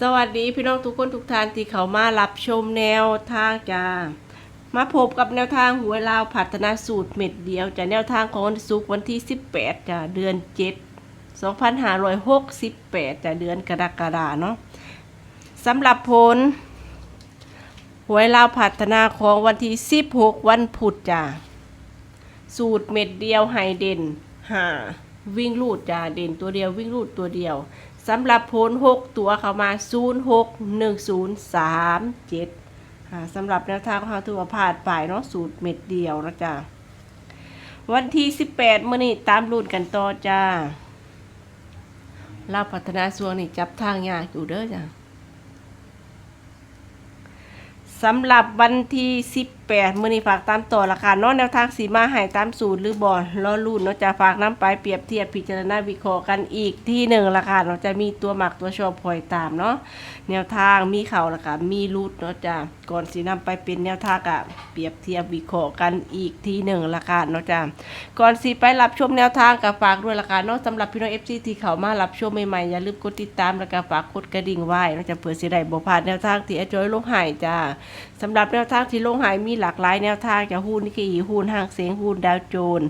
สวัสดีพี่น้องทุกคนทุกท่านที่เขามารับชมแนวทางจ้า มาพบกับแนวทางหวยลาวพัฒนาสูตรเม็ดเดียวจากแนวทางของวันศุกร์วันที่ 18จ้าเดือน 7 2568จ้าเดือนกรกฎาเนาะสำหรับผลหวยลาวพัฒนาของวันที่ 16 วันพุธจ้าสูตรเม็ดเดียวไฮเด่นหาวิ่งลูดจ้าเด่นตัวเดียววิ่งลูดตัวเดียว สำหรับผล6ตัวเข้ามา 0 6 1 0 3 7อ่าสำหรับแนวทางของเราถือว่าผ่านไปเนาะสูตรเม็ดเดียวนะจ๊ะวันที่ 18มื้อนี้ตามรุ่นกันต่อจ้าเราพัฒนาส่วนนี่จับทางยากอยู่เด้อจ้ะสำหรับวันที่ 18แปดมือนี้ฝากตามต่อราคาเนาะแนวทางสีมาให้ตามสูตรหรือบอลล้อรุ่นเนาะจะฝากน้ำไปเปรียบเทียบพิจารณาวิเคราะห์กันอีกที่หนึ่งราคาเนาะจะมีตัวหมักตัวชอบคอยตามเนาะแนวทางมีเข่าราคามีรูดเนาะจะก่อนสีนำไปเป็นแนวทางอะเปรียบเทียบวิเคราะห์กันอีกที่หนึ่งราคาเนาะจะก่อนสีไปรับชมแนวทางกับฝากด้วยราคาเนาะสำหรับพี่น้องเอฟซีที่เขามารับชมใหม่ๆอย่าลืมกดติดตามแล้วก็ฝากกดกระดิ่งไว้เนาะจะเผื่อสิได้บ่พลาดแนวทางที่อาจอยลงหายจ้าสำหรับแนวทางที่ลงหายมีหลากหลายแนวทางจากหุ้นนิกเกหุ้นห้างเสียงหุ้นดาวโจนส์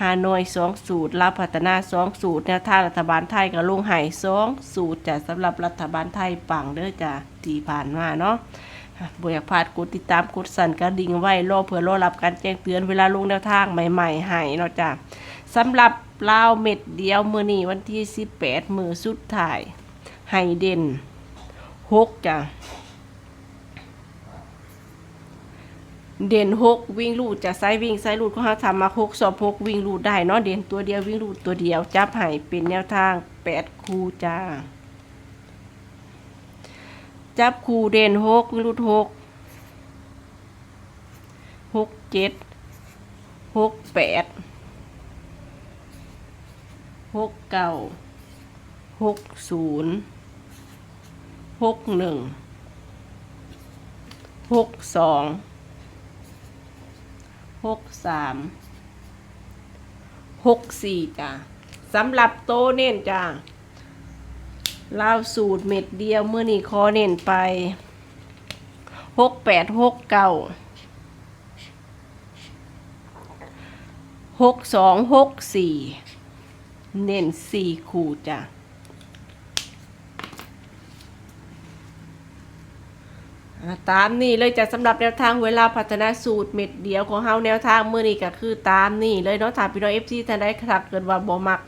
ฮานอยสองสูตรลาวพัฒนาสองสูตรแนวทางรัฐบาลไทยกับลุงไหายสองสูตรจะสำหรับรัฐบาลไทยปังเด้อจ้ะที่ผ่านมาเนาะบอยากพลาดกดติดตามกดสั่นกระดิ่งไว้รอเพื่อรอรับการแจ้งเตือนเวลาลงแนวทางใหม่ๆให้เนาะจ้ะสำหรับลาวเม็ดเดียวมือนี้วันที่ 18 มือสุดท้ายให้เด่นหกจ้ะ เด่นหกวิ่งลูดจะไซวิ่งไซลูดก็ห้าทำมาหกสอบหกวิ่งลูดได้เนาะเด่นตัวเดียววิ่งลูดตัวเดียวจับให้เป็นแนวทางแปดคูจ้า จับคูเด่นหกวิ่งลูดหกหกเจ็ดหกแปดหกเก้าหกศูนย์หกหนึ่งหกสอง หกสามหกสี่จ้ะสำหรับโตเน้นจ้ะลาวสูตรเม็ดเดียวเมื่อนี้คอเน้นไปหกแปดหกเก้าหกสองหกสี่เน้นสี่คู่จ้ะ อ่า ตามนี่เลยจะสำหรับแนวทางเวลาพัฒนาสูตรเม็ดเดียวของเฮาแนวทางเมื้อนี้ก็คือตามนี่เลยเนาะถ้าพี่น้อง FC ท่านใดถ้าเกิดว่าบ่มัก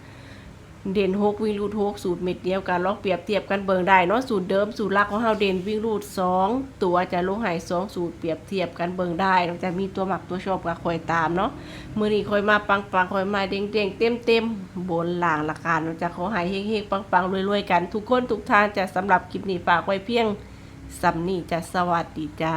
เด่น6วิ่งรูด6สูตรเม็ดเดียวกันลองเปรียบเทียบกันเบิ่งได้เนาะสูตรเดิมสูตรลักของเฮาเด่นวิ่งรูด2ตัวจะลงให้2สูตรเปรียบเทียบกันเบิ่งได้เนาจะมีตัวหมักตัวชอบก็คอยตามเนาะมื้อนี้คอยมาปังๆคอยมาเด้งๆเต็มๆบนล่างละกันเนาจะขอให้เฮงๆปังๆรวยๆกัน ทุกคนทุกท่านจะสำหรับคลิปนี้ฝากไว้เพียง สำนีจะสวัสดีจ้า